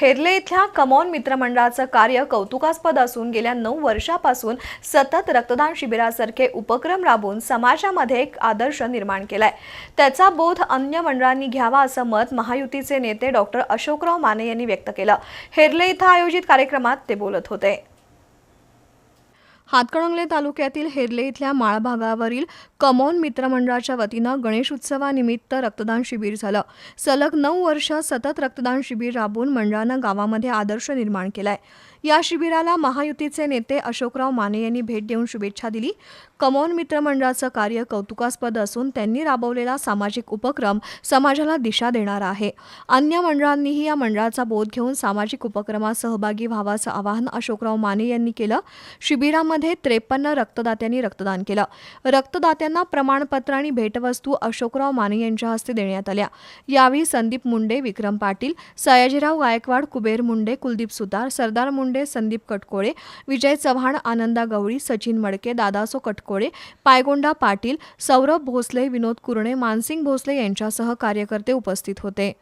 हेरले इथल्या कमॉन मित्रमंडळाचं कार्य कौतुकास्पद असून गेल्या नऊ वर्षापासून सतत रक्तदान शिबिरासारखे उपक्रम राबवून समाजामध्ये एक आदर्श निर्माण केलाय. त्याचा बोध अन्य मंडळांनी घ्यावा असं मत महायुतीचे नेते डॉक्टर अशोकराव माने यांनी व्यक्त केलं. हेरले इथं आयोजित कार्यक्रमात ते बोलत होते. हातकणंगले तालुक्यातील हेरले इथल्या माळभागावरील कमॉन मित्रमंडळाच्या वतीनं गणेश उत्सवानिमित्त रक्तदान शिबिर झालं. सलग नऊ वर्ष सतत रक्तदान शिबिर राबवून मंडळानं गावामध्ये आदर्श निर्माण केलाय. या शिबिराला महायुतीचे नेते अशोकराव माने यांनी भेट देऊन शुभेच्छा दिली. कमॉन मित्रमंडळाचं कार्य कौतुकास्पद असून त्यांनी राबवलेला सामाजिक उपक्रम समाजाला दिशा देणारा आहे. अन्य मंडळांनीही या मंडळाचा बोध घेऊन सामाजिक उपक्रमात सहभागी व्हावाचं आवाहन अशोकराव माने यांनी केलं. शिबिरामध्ये त्रेपन्न रक्तदात्यांनी रक्तदान केलं. रक्तदात्यांना प्रमाणपत्र आणि भेटवस्तू अशोकराव माने यांच्या हस्ते देण्यात आल्या. यावेळी संदीप मुंडे विक्रम पाटील सयाजीराव गायकवाड कुबेर मुंडे कुलदीप सुतार सरदार मुंडे संदीप कटकोळे विजय चव्हाण आनंदा गवळी सचिन मडके दादासो कटकोळे पायगोंडा पाटील सौरभ भोसले विनोद कुरणे मानसिंग भोसले यांच्यासह कार्यकर्ते उपस्थित होते.